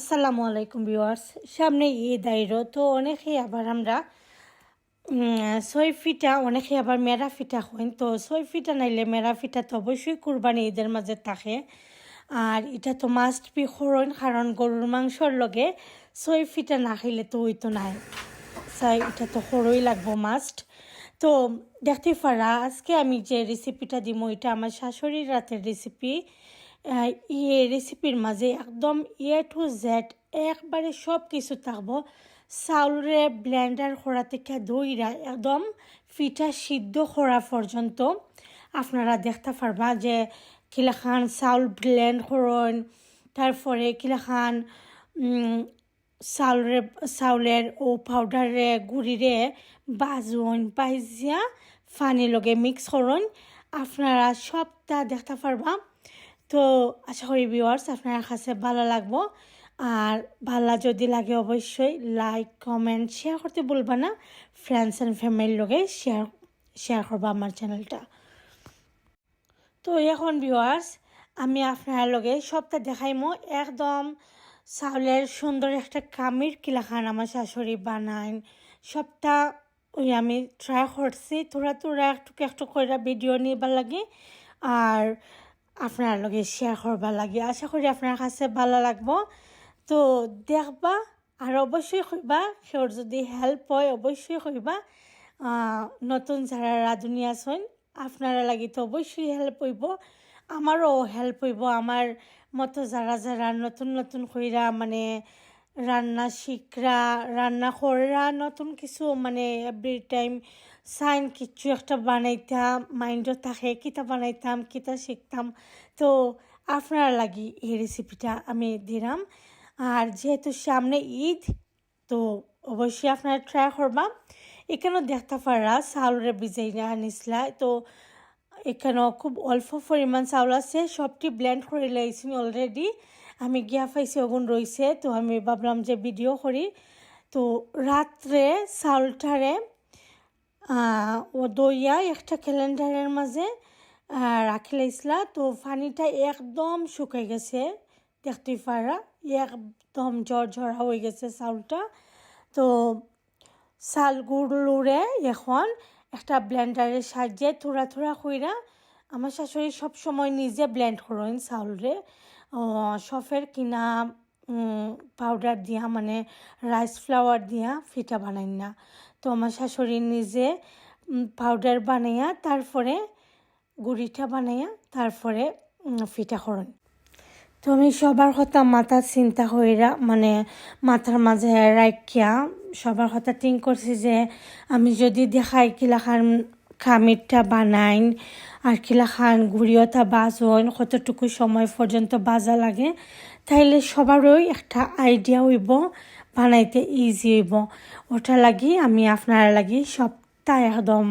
আসসালামু আলাইকুম ভিউয়ার্স। সামনে ঈদ, আইরো। তো অনেকেই আবার আমরা ছয় ফিটা অনেকে আবার মেরা ফিটা হইন তো ছয় ফিটা নাইলে মেরা ফিটা তো অবশ্যই কুরবানি ঈদের মাঝে থাকে। আর এটা তো মাস্ট বি হরণ কারণ গরুর মাংসর লগে ছয় ফিটা না খাইলে তো হইতো নাই। চাই এটা তো হরই লাগবো মাস্ট তো দেখতে পারা, আজকে আমি যে রেসিপিটা দিব এটা আমার শাশুড়ির রাতের রেসিপি এই রেসিপির মাঝে একদম এ টু জেড একবারে সব কিছু থাকব। চাউলরে ব্লেন্ডার করা থেকে দইরা একদম ফিটা সিদ্ধ করা পর্যন্ত। আপনারা দেখতে পারবা যে কিলাখান চাউল ব্লেন্ড করুন, তারপরে কিলাখান চাউলের চাউলের ও পাউডারে গুড়িরে বাজুন বাইজিয়া ফানি লগে মিক্স করুন। আপনারা সবটা দেখতে পারবা তো আশা করি ভিউয়ার্স আপনার কাছে ভালো লাগবো। আর ভালো যদি লাগে অবশ্যই লাইক কমেন্ট শেয়ার করতে বলবা না। ফ্রেন্ডস অ্যান্ড ফ্যামিলির লগে শেয়ার শেয়ার করবা আমার চ্যানেলটা তো এখন ভিউয়ার্স আমি আপনার লগে সবটা দেখাইমো। একদম চাউলের সুন্দর একটা কামির কিলাখান আমার শাশুড়ি বানাইন সবটা ওই আমি ট্রাই করছি। তোরা তোরা একটু একটু করে ভিডিও নিবার লাগে। আর আপনার লগে শেয়ার করবার লাগে। আশা করি আপনার কাছে ভালো লাগবো। তো দেখবা আর অবশ্যই কইবা, সেওর যদি হেল্প হয়, অবশ্যই কইবা নতুন যারা রাঁধুনি আছেন, আপনারা লাগি তো অবশ্যই হেল্প হইব। আমারও হেল্প হইব। আমার মতো যারা যারা নতুন নতুন কইরা মানে রান্না শিখরা, রান্না করা নতুন কিছু মানে এভরি টাইম সাইন কিছু একটা বানাইতাম মাইন্ডও থাকে কিতা বানাইতাম কিতা শিখতাম তো আপনারা লাগি এই রেসিপিটা আমি দিলাম আর যেহেতু সামনে ঈদ, তো অবশ্যই আপনারা ট্রাই করবা। এখানেও দেখতে পারা চাউলের বিজাই আনিসলা তো এখানেও খুব অল্প পরিমাণ চাউল আছে, সবটি ব্লেন্ড করে লাইছি অলরেডি আমি গিয়া পাইছি ওগুন রয়েছে তো আমি ভাবলাম যে ভিডিও করি। তো রাত্রে চাউলটারে দইয়া একটা ক্যালেন্ডারের মাঝে রাখি লাইছিলা তো পানিটা একদম শুকাই গেছে দেখতে পারা। একদম জ্বর ঝরা হয়ে গেছে চাউলটা। তো চালগুলোরে এখন একটা ব্লেন্ডারের সাহায্যে থোড়া থোড়া কইরা আমার শাশুড়ি সব সময় নিজে ব্লেন্ড করেন চাউলরে। সফের কিনা পাউডার দিয়া মানে রাইস ফ্লাওয়ার দিয়া, ফিটা বানাই না। তো আমার শাশুড়ি নিজে পাউডার বানাইয়া তারপরে গুড়িটা বানাইয়া তারপরে ফিটা করেন। তো আমি সবার কথা মাথা চিন্তা হইরা মানে মাথার মাঝে রাখিয়া সবার কথা থিঙ্ক করছি যে, আমি যদি দেখাই কিলাখান খামিরটা বানাইন, আর কিলাখান গুড়িওটা বাজন কতটুকু সময় পর্যন্ত বাজা লাগে তাইলে সবারই একটা আইডিয়া হইব, বানাইতে ইজি হইব। ওটা লাগি আমি আপনারা লাগি সবটা একদম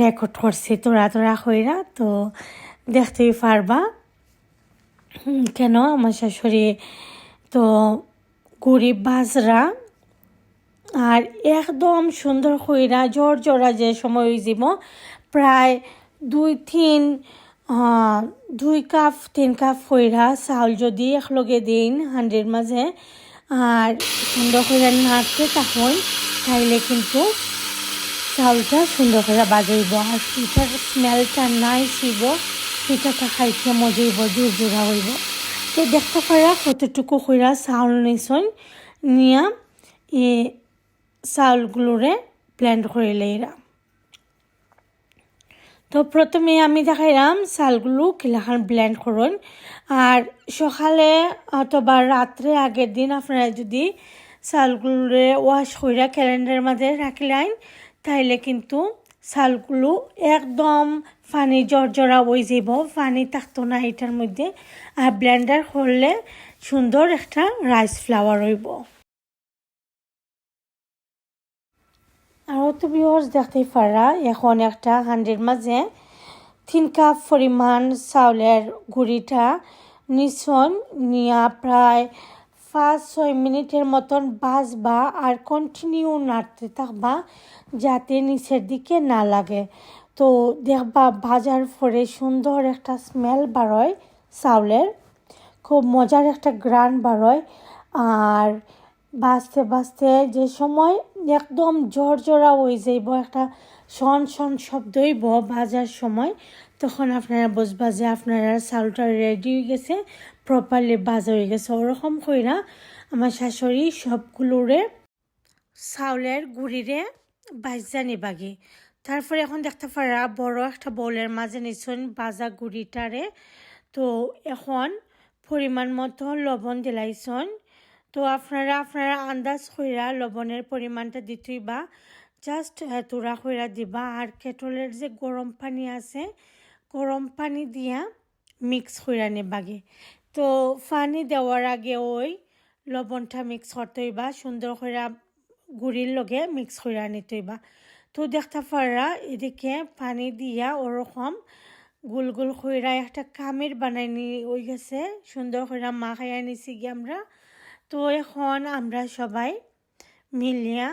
রেকর্ড করছি তোরা তোরা হইরা তো দেখতেই পারবা কেন আমার শাশুড়ি তো গরিব বাজরা। আর একদম সুন্দর হইরা জোর জোড়া যে সময় যাব প্রায় দুই, তিন দুই কাপ, তিন কাপ হইরা চাউল যদি একলগে দিন হান্ডির মাঝে আর সুন্দর করে নাড়তে তখন তাইলে কিন্তু চাউলটা সুন্দর করে বাজাইব আর পিঠার স্মেলটা নাই ছিল পিঠাটা খাইতে মজাইব জোর জোড়া হইব। তো দেখতে পারা কতটুকু কইরা চাউল নিছন নিয়া এ চাউলগুলোরে ব্লেন্ড করে লইরা তো প্রথমে আমি দেখাইলাম চালগুলো কিলাখান ব্লেন্ড করুন। আর সকালে অথবা রাত্রে আগের দিন আপনারা যদি চালগুলোরে ওয়াশ কইরা ক্যালেন্ডারের মধ্যে রাখলেন, তাইলে কিন্তু চালগুলো একদম পানি জর্জরা হয়ে যাব। পানি থাকতো না এটার মধ্যে। আর ব্লেন্ডার করলে সুন্দর একটা রাইস ফ্লাওয়ার হইব। আরও তো বিহস দেখতেই পারা এখন একটা হান্ডির মাঝে তিন কাপ পরিমাণ চাউলের গুঁড়িটা নিছন নিয়া প্রায় পাঁচ, ছয় মিনিটের মতন বাজবা আর কন্টিনিউ নাড়তে থাকবা যাতে নিচের দিকে না লাগে তো দেখবা ভাজার পরে সুন্দর একটা স্মেল বাড়য় চাউলের খুব মজার একটা গ্রান বাড়য় আর বাঁচতে বাঁচতে যে সময় একদম জোর জোড়া হয়ে যাইব, একটা শন শন শব্দ হইব বাজার সময়, তখন আপনারা বুঝবা যে আপনারা চাউলটা রেডি হয়ে গেছে প্রপারলি বাজা হয়ে গেছে। ওরকম কইরা আমার শাশুড়ি সবগুলোরে চাউলের গুড়িরে বাজা নিবাগে তারপরে এখন দেখতে পারা বড় একটা বউলের মাঝে নিচ্ছেন বাজা গুড়িটারে। তো এখন পরিমাণ মতো লবণ দিলাইছন। তো আপনারা আপনারা আন্দাজ কইরা লবণের পরিমাণটা দিতেই বা জাস্ট তোরা কইরা দিবা। আর কেটলের যে গরম পানি আছে, গরম পানি দিয়া মিক্স কইরা নেবাগে তো পানি দেওয়ার আগে ওই লবণটা মিক্স করতে হইবা। সুন্দর কইরা গুড়ির লগে মিক্স কইরা নিতে হইবা। তো দেখতে পারা এদিকে পানি দিয়া ওরকম গোল গোল কইরা একটা কামির বানাই নি ওই গেছে। সুন্দর কইরা মাখাইয়া নিছি গিয়ে আমরা। তো এখন আমরা সবাই মিলিয়া,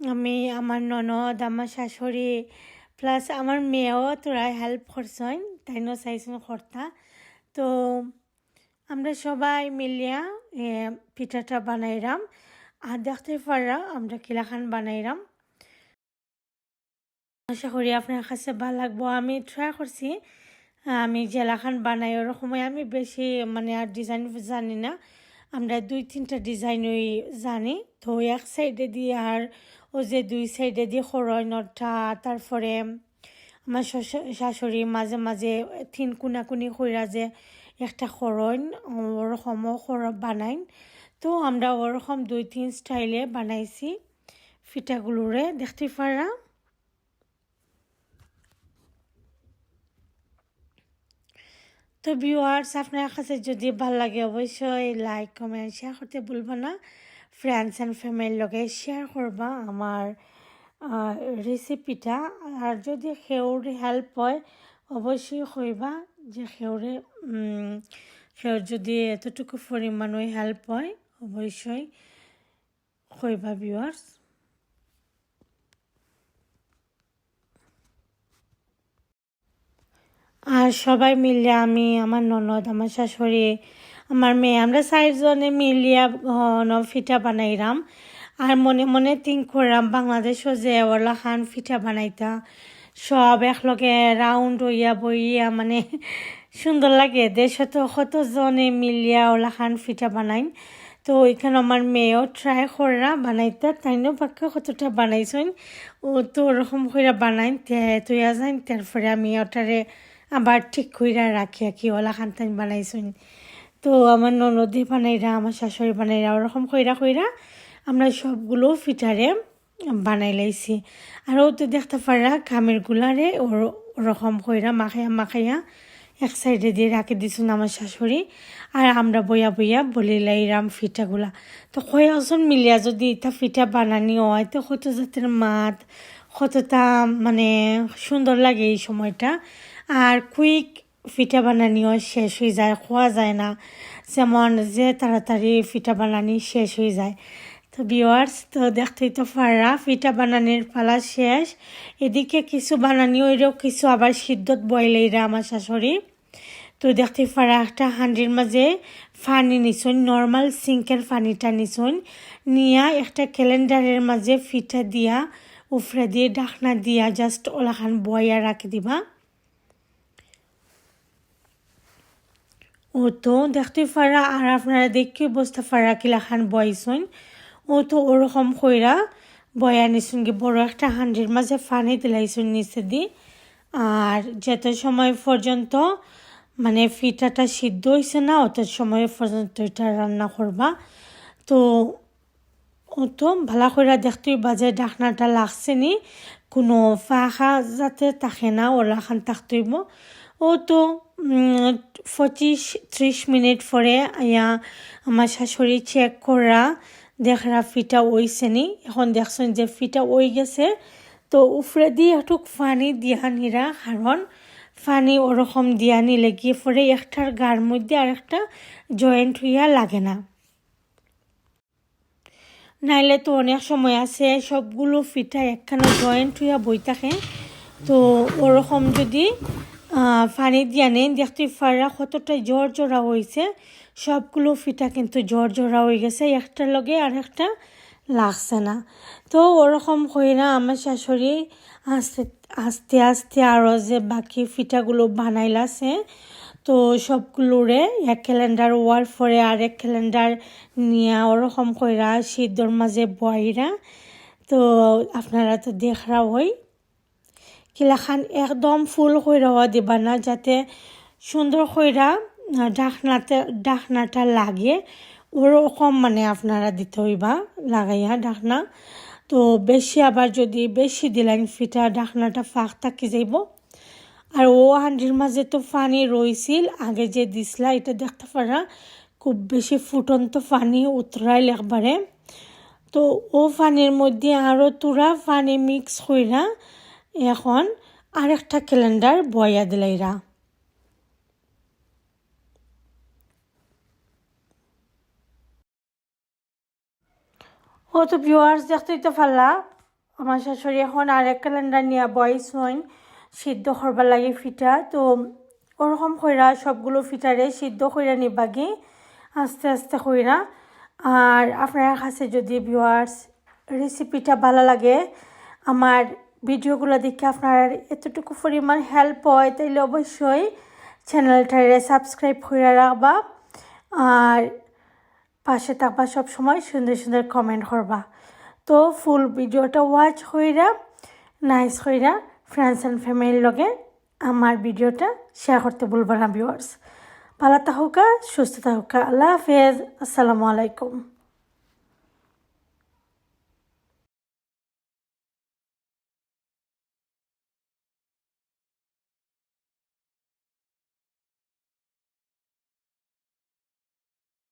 আমি, আমার ননদ, আমার শাশুড়ি প্লাস আমার মেয়েও তোরা হেল্প করছেন তাইনও চাইছেন কর্তা তো আমরা সবাই মিলিয়া পিঠাটা বানাইরাম আর দেখতে পারা, আমরা কিলাখান বানাইরাম আশা করি আপনার কাছে ভালো লাগবো। আমি ট্রাই করছি। আমি জেলাখান বানাই ওর সময় আমি বেশি মানে আর ডিজাইন জানি না। আমরা দুই তিনটা ডিজাইন ওই জানি। তো এক সাইডে দিয়ে আর ও যে দুই সাইডে দিয়ে খরয়নটা তারপরে আমার শাশুড়ি মাঝে মাঝে তিন কুনাকুনি কইরা যে একটা খরণ ওরকমও খর বানাইন। তো আমরা ওরকম দুই তিন স্টাইলে বানাইছি। ফিটাগুলোরে দেখতে পারা? তো ভিউয়ার্স আপনার কাছে যদি ভালো লাগে অবশ্যই লাইক কমেন্ট শেয়ার করতে ভুলবো না। ফ্রেন্ডস অ্যান্ড ফ্যামিলির লগে শেয়ার করবা আমার রেসিপিটা আর যদি সেউর হেল্প হয়, অবশ্যই কইবা যে সেউরে সেউর যদি এতটুকু পরিমাণে হেল্প হয়, অবশ্যই কইবা ভিউয়ার্স আর সবাই মিলে আমি, আমার ননদ, আমার শাশুড়ি, আমার মেয়ে, আমরা চারজনে মিলিয়া ফিটা বানাইরাম। আর মনে মনে তিন করলাম বাংলাদেশও যে ওলা খান ফিটা বানাইতা। সব একলগে রাউন্ড হইয়া বইয়া মানে সুন্দর লাগে। দেশে তো কতজনে মিলিয়া ওলা খান ফিটা বানাইন তো ওইখানে আমার মেয়েও ট্রাই করা বানাইতে। তাইনও বাক্য কতটা বানাইছেন ও তো ওরকম করে বানাইন তুইয়া যাইন তারপরে আমি ওটারে আবার ঠিক কইরা রাখি কি, ওলা খান তাইন বানাইছেন। তো আমার ননদি বানাইরা, আমার শাশুড়ি বানাইরা, ওরকম কইরা কইরা আমরা সবগুলো ফিটারে বানাই লাইছি। আর ও তো দেখতে পারা কামের গুলারে ওর- ওরকম কইরা মাখাইয়া মাখাইয়া এক সাইডে দিয়ে রাখি দিছুন আমার শাশুড়ি। আর আমরা বইয়া বইয়া বলি লাইরাম ফিটাগুলা। তো কয়েকজন মিলিয়া যদি এটা ফিটা বানানি হয়, তো কত জাতের মাত কতটা মানে সুন্দর লাগে এই সময়টা। আর কুইক ফিটা বানানিও শেষ হয়ে যায়, খোয়া যায় না। যেমন যে তাড়াতাড়ি ফিটা বানানি শেষ হয়ে যায়। তো বিওয়ার্স তো দেখতেই তো পারা ফিটা বানানির পালা শেষ। এদিকে কিছু বানানি ওইরও কিছু আবার সিদ্ধত বয়লেইরা আমার শাশুড়ি। তো দেখতে পারা একটা হান্ডির মাঝে ফানি নিছুন নর্মাল সিঙ্কের ফানিটা নিছুন, নিয়া একটা ক্যালেন্ডারের মাঝে ফিটা দিয়া, উফরে দিয়ে ডাকনা দিয়া জাস্ট ওলাখান বয়া রাখি দিবা। ও তো দেখতে ফারা, আর আপনারা দেখে বুঝতে পারা কিলাখান বয়সুন ও তো ওরকম কইরা বয়া নিছুন কি বড় একটা হান্ডির মাঝে ফানি দিলাইছুন নিচে দি। আর যত সময় পর্যন্ত মানে ফিটাটা সিদ্ধ হয়েছে না, অত সময় পর্যন্ত এটা রান্না করবা। তো তো ভালো করে দেখতে বাজে ডাকনাটা লাগছে নি, কোনো ফাঁকা যাতে থাকে না ওলা খান থাকতেইব ও তো পঁচিশ, ত্রিশ মিনিট পরে আয়া আমার শাশুড়ি চেক করা দেখরা ফিটা ওইছে নি। এখন দেখছেন যে ফিটা ওই গেছে। তো উফরে দিয়ে একটু পানি দিয়া নিরা, কারণ ফানি ওরকম দিয়া নিলে গিয়ে পরে একটার গার মধ্যে আর একটা জয়েন্ট হইয়া লাগে না। নাইলে তো অনেক সময় আছে, সবগুলো ফিটা একখানা জয়েন্ট হইয়া বই থাকে। তো ওরকম যদি পানি দিয়া নেন দেখতে পারা কতটা জ্বর জোড়া হয়েছে সবগুলো ফিটা কিন্তু জ্বর জোড়া হয়ে গেছে। একটার লগে আর একটা লাগছে না। তো ওরকম কইরা আমার শাশুড়ি আস্তে আস্তে আস্তে আরও যে বাকি ফিটাগুলো বানাইলাছে। তো সবগুলোরে এক ক্যালেন্ডার ওয়ার পরে আর এক ক্যালেন্ডার নিয়ে ওরকম কইরা সিদ্ধর মাঝে বয়রা তো আপনারা তো দেখরা হই কিলাখান একদম ফুল কইরা হওয়া দিবা না, যাতে সুন্দর কইরা ডাকনাতে ডাকনাটা লাগে। ওরকম মানে আপনারা দিতে হইবা, লাগাইয়া ডাকনা তো বেশি আবার যদি বেশি দিলেন, ফিটা ডাকনাটা ফাঁক থাকি যাইব। আর ও হান্ডির মাঝে তো পানি রইছিল, আগে যে দিছিলা, এটা দেখতে পারা খুব বেশি ফুটন্ত পানি উতরাইল একবারে। তো ও পানির মধ্যে আরও তুরা পানি মিক্স কইরা এখন আরেকটা ক্যালেন্ডার বয়া দিলাইরা। ও তো ভিউয়ার্স দেখতেই তো পারলা, আমার শাশুড়ি এখন আরেক ক্যালেন্ডার নিয়ে বয়স হইন সিদ্ধ করবার লাগে ফিটা, তো ওরকম কইরা সবগুলো ফিটারে সিদ্ধ কইরা নিবাগি আস্তে আস্তে কইরা। আর আপনার কাছে যদি ভিউয়ার্স রেসিপিটা ভালো লাগে, আমার ভিডিওগুলো দেখে আপনার এতটুকু পরিমাণ হেল্প হয়, তাইলে অবশ্যই চ্যানেলটারে সাবস্ক্রাইব করে রাখবা। আর পাশে থাকবা সব সময় সুন্দর সুন্দর কমেন্ট করবা। তো ফুল ভিডিওটা ওয়াচ হইরা নাইস হইরা ফ্রেন্ডস অ্যান্ড ফ্যামিলির লগে আমার ভিডিওটা শেয়ার করতে বলব না ভিউয়ার্স ভালো থাকুকা সুস্থ থাকুকা আল্লাহ হাফেজ, আসসালামু আলাইকুম।